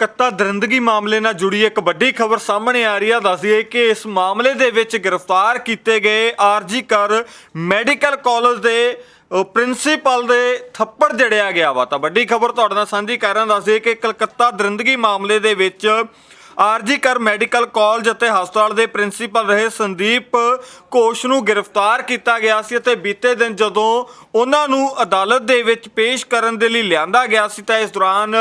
ਕੱਤਾ ਦਰਿੰਦਗੀ ਮਾਮਲੇ ਨਾਲ ਜੁੜੀ ਇੱਕ ਵੱਡੀ ਖਬਰ ਸਾਹਮਣੇ ਆ ਰਹੀ ਆ ਦੱਸਦੀਏ ਕਿ ਇਸ ਮਾਮਲੇ ਦੇ ਵਿੱਚ ਗ੍ਰਿਫਤਾਰ ਕੀਤੇ ਗਏ ਆਰਜੀ ਕਰ ਮੈਡੀਕਲ ਕਾਲਜ ਦੇ ਪ੍ਰਿੰਸੀਪਲ ਦੇ ਥੱਪੜ ਜੜਿਆ ਗਿਆ ਵਾ। ਤਾਂ ਵੱਡੀ ਖਬਰ ਤੁਹਾਡੇ ਨਾਲ ਸਾਂਝੀ ਕਰ ਰਿਹਾ ਦੱਸਦੀਏ ਕਿ ਕਲਕੱਤਾ ਦਰਿੰਦਗੀ ਮਾਮਲੇ ਦੇ ਵਿੱਚ ਆਰਜੀ ਕਰ ਮੈਡੀਕਲ ਕਾਲਜ ਅਤੇ ਹਸਪਤਾਲ ਦੇ ਪ੍ਰਿੰਸੀਪਲ ਰਹੇ ਸੰਦੀਪ ਘੋਸ਼ ਨੂੰ ਗ੍ਰਿਫਤਾਰ ਕੀਤਾ ਗਿਆ ਸੀ ਅਤੇ ਬੀਤੇ ਦਿਨ ਜਦੋਂ ਉਹਨਾਂ ਨੂੰ ਅਦਾਲਤ ਦੇ ਵਿੱਚ ਪੇਸ਼ ਕਰਨ ਦੇ ਲਈ ਲਿਆਂਦਾ ਗਿਆ ਸੀ ਤਾਂ ਇਸ ਦੌਰਾਨ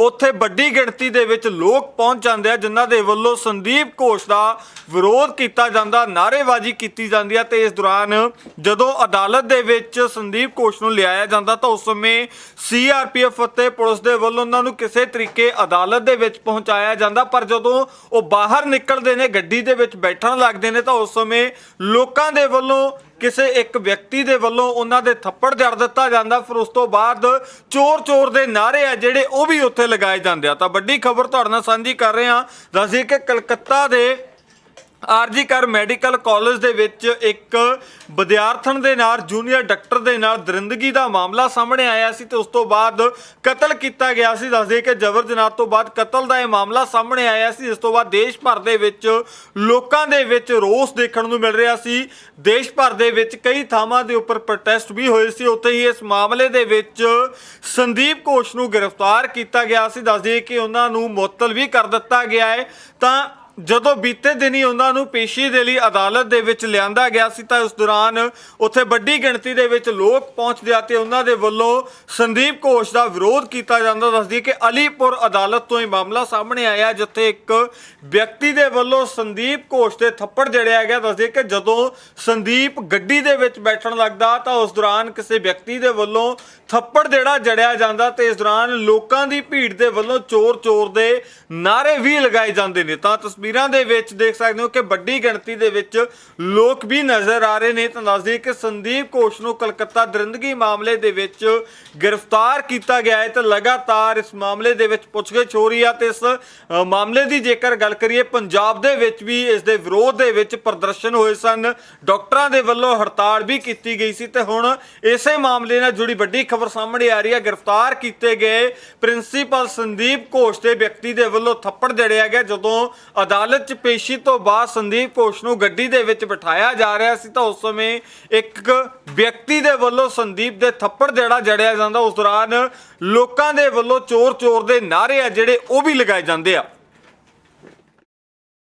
ਉੱਥੇ ਵੱਡੀ ਗਿਣਤੀ ਦੇ ਵਿੱਚ ਲੋਕ ਪਹੁੰਚ ਜਾਂਦੇ ਆ, ਜਿਨ੍ਹਾਂ ਦੇ ਵੱਲੋਂ ਸੰਦੀਪ ਘੋਸ਼ ਦਾ ਵਿਰੋਧ ਕੀਤਾ ਜਾਂਦਾ, ਨਾਅਰੇਬਾਜ਼ੀ ਕੀਤੀ ਜਾਂਦੀ ਆ ਤੇ ਇਸ ਦੌਰਾਨ ਜਦੋਂ ਅਦਾਲਤ ਦੇ ਵਿੱਚ ਸੰਦੀਪ ਘੋਸ਼ ਨੂੰ ਲਿਆਇਆ ਜਾਂਦਾ ਤਾਂ ਉਸ ਸਮੇਂ ਸੀਆਰਪੀਐਫ ਅਤੇ ਪੁਲਿਸ ਦੇ ਵੱਲੋਂ ਉਹਨਾਂ ਨੂੰ ਕਿਸੇ ਤਰੀਕੇ ਅਦਾਲਤ ਦੇ ਵਿੱਚ ਪਹੁੰਚਾਇਆ ਜਾਂਦਾ, ਪਰ ਜਦੋਂ ਉਹ ਬਾਹਰ ਨਿਕਲਦੇ ਨੇ, ਗੱਡੀ ਦੇ ਵਿੱਚ ਬੈਠਣ ਲੱਗਦੇ ਨੇ, ਤਾਂ ਉਸ ਸਮੇਂ ਲੋਕਾਂ ਦੇ ਵੱਲੋਂ, ਕਿਸੇ ਇੱਕ ਵਿਅਕਤੀ ਦੇ ਵੱਲੋਂ ਉਹਨਾਂ ਦੇ ਥੱਪੜ ਜੜ ਦਿੱਤਾ ਜਾਂਦਾ। ਫਿਰ ਉਸ ਤੋਂ ਬਾਅਦ ਚੋਰ ਚੋਰ ਦੇ ਨਾਰੇ ਆ ਜਿਹੜੇ ਉਹ ਵੀ ਉੱਥੇ ਲਗਾਏ ਜਾਂਦੇ ਆ। ਤਾਂ ਵੱਡੀ ਖਬਰ ਤੁਹਾਡੇ ਨਾਲ ਸਾਂਝੀ ਕਰ ਰਹੇ ਹਾਂ। ਦੱਸਦੀ ਕਿ ਕਲਕੱਤਾ ਦੇ ਆਰਜੀ ਕਰ ਮੈਡੀਕਲ ਕਾਲਜ ਦੇ ਵਿੱਚ ਇੱਕ ਵਿਦਿਆਰਥਣ ਦੇ ਨਾਲ, ਜੂਨੀਅਰ ਡਾਕਟਰ ਦੇ ਨਾਲ ਦਰਿੰਦਗੀ ਦਾ ਮਾਮਲਾ ਸਾਹਮਣੇ ਆਇਆ ਸੀ ਤੇ ਉਸ ਤੋਂ ਬਾਅਦ ਕਤਲ ਕੀਤਾ ਗਿਆ ਸੀ। ਦੱਸਦੇ ਕਿ ਜਬਰ ਜਨਾਹ ਤੋਂ ਬਾਅਦ ਕਤਲ ਦਾ ਇਹ ਮਾਮਲਾ ਸਾਹਮਣੇ ਆਇਆ ਸੀ ਇਸ ਤੋਂ ਬਾਅਦ ਦੇਸ਼ ਭਰ ਦੇ ਵਿੱਚ ਲੋਕਾਂ ਦੇ ਵਿੱਚ ਰੋਸ ਦੇਖਣ ਨੂੰ ਮਿਲ ਰਿਹਾ ਸੀ। ਦੇਸ਼ ਭਰ ਦੇ ਵਿੱਚ ਕਈ ਥਾਵਾਂ ਦੇ ਉੱਪਰ ਪ੍ਰੋਟੈਸਟ ਵੀ ਹੋਏ ਸੀ। ਉੱਥੇ ਹੀ ਇਸ ਮਾਮਲੇ ਦੇ ਵਿੱਚ ਸੰਦੀਪ ਘੋਸ਼ ਨੂੰ ਗ੍ਰਿਫਤਾਰ ਕੀਤਾ ਗਿਆ ਸੀ। ਦੱਸਦੇ ਕਿ ਉਹਨਾਂ ਨੂੰ ਮੁਅੱਤਲ ਵੀ ਕਰ ਦਿੱਤਾ ਗਿਆ ਹੈ। ਤਾਂ ਜਦੋਂ ਬੀਤੇ ਦਿਨੀ ਉਹਨਾਂ ਨੂੰ ਪੇਸ਼ੀ ਦੇ ਲਈ ਅਦਾਲਤ ਦੇ ਵਿੱਚ ਲਿਆਂਦਾ ਗਿਆ ਸੀ ਤਾਂ ਉਸ ਦੌਰਾਨ ਉੱਥੇ ਵੱਡੀ ਗਿਣਤੀ ਦੇ ਵਿੱਚ ਲੋਕ ਪਹੁੰਚਦੇ ਆ ਤੇ ਉਹਨਾਂ ਦੇ ਵੱਲੋਂ ਸੰਦੀਪ ਘੋਸ਼ ਦਾ ਵਿਰੋਧ ਕੀਤਾ ਜਾਂਦਾ। ਦੱਸਦੀ ਕਿ ਅਲੀਪੁਰ ਅਦਾਲਤ ਤੋਂ ਇਹ ਮਾਮਲਾ ਸਾਹਮਣੇ ਆਇਆ ਜਿੱਥੇ ਇੱਕ ਵਿਅਕਤੀ ਦੇ ਵੱਲੋਂ ਸੰਦੀਪ ਘੋਸ਼ ਦੇ ਥੱਪੜ ਜੜਿਆ ਗਿਆ। ਦੱਸਦੀ ਕਿ ਜਦੋਂ ਸੰਦੀਪ ਗੱਡੀ ਦੇ ਵਿੱਚ ਬੈਠਣ ਲੱਗਦਾ ਤਾਂ ਉਸ ਦੌਰਾਨ ਕਿਸੇ ਵਿਅਕਤੀ ਦੇ ਵੱਲੋਂ ਥੱਪੜ ਜਿਹੜਾ ਜੜਿਆ ਜਾਂਦਾ ਤੇ ਇਸ ਦੌਰਾਨ ਲੋਕਾਂ ਦੀ ਭੀੜ ਦੇ ਵੱਲੋਂ ਚੋਰ ਚੋਰ ਦੇ ਨਾਰੇ ਵੀ ਲਗਾਏ ਜਾਂਦੇ ਨੇ। ਤਾਂ ਤਸਵੀਰਾਂ ਦੇ ਵਿੱਚ ਦੇਖ ਸਕਦੇ ਹੋ ਕਿ ਵੱਡੀ ਗਿਣਤੀ ਦੇ ਵਿੱਚ ਲੋਕ ਵੀ ਨਜ਼ਰ ਆ ਰਹੇ ਨੇ। ਤਾਂ ਦੱਸਦੇ ਕਿ ਸੰਦੀਪ ਘੋਸ਼ ਨੂੰ ਕਲਕੱਤਾ ਦਰਿੰਦਗੀ ਮਾਮਲੇ ਦੇ ਵਿੱਚ ਗ੍ਰਿਫਤਾਰ ਕੀਤਾ ਗਿਆ ਹੈ ਤੇ ਲਗਾਤਾਰ ਇਸ ਮਾਮਲੇ ਦੇ ਵਿੱਚ ਪੁੱਛਗਿੱਛ ਹੋ ਰਹੀ ਆ ਤੇ ਇਸ ਮਾਮਲੇ ਦੀ ਜੇਕਰ ਗੱਲ ਕਰੀਏ, ਪੰਜਾਬ ਦੇ ਵਿੱਚ ਵੀ ਇਸ ਦੇ ਵਿਰੋਧ ਦੇ ਵਿੱਚ ਪ੍ਰਦਰਸ਼ਨ ਹੋਏ ਸਨ। ਡਾਕਟਰਾਂ ਦੇ ਵੱਲੋਂ ਹੜਤਾਲ ਵੀ ਕੀਤੀ ਗਈ ਸੀ ਤੇ ਹੁਣ ਇਸੇ ਮਾਮਲੇ ਨਾਲ ਜੁੜੀ ਵੱਡੀ ਖਬਰ ਸਾਹਮਣੇ ਆ ਰਹੀ ਹੈ ਗ੍ਰਿਫਤਾਰ ਕੀਤੇ ਗਏ ਪ੍ਰਿੰਸੀਪਲ ਸੰਦੀਪ ਘੋਸ਼ ਦੇ ਵਿਅਕਤੀ ਦੇ ਵੱਲੋਂ ਥੱਪੜ ਜੜਿਆ ਗਿਆ ਜਦੋਂ ਅਦਾਲਤ 'ਚ ਪੇਸ਼ੀ ਤੋਂ ਬਾਅਦ ਸੰਦੀਪ ਘੋਸ਼ ਨੂੰ ਗੱਡੀ ਦੇ ਵਿੱਚ ਬਿਠਾਇਆ ਜਾ ਰਿਹਾ ਸੀ ਤਾਂ ਉਸ ਸਮੇਂ ਇੱਕ ਵਿਅਕਤੀ ਦੇ ਵੱਲੋਂ ਸੰਦੀਪ ਦੇ ਥੱਪੜ ਜਿਹੜਾ ਜੜਿਆ ਜਾਂਦਾ, ਉਸ ਦੌਰਾਨ ਲੋਕਾਂ ਦੇ ਵੱਲੋਂ ਚੋਰ ਚੋਰ ਦੇ ਨਾਰੇ ਆ ਜਿਹੜੇ ਉਹ ਵੀ ਲਗਾਏ ਜਾਂਦੇ ਆ।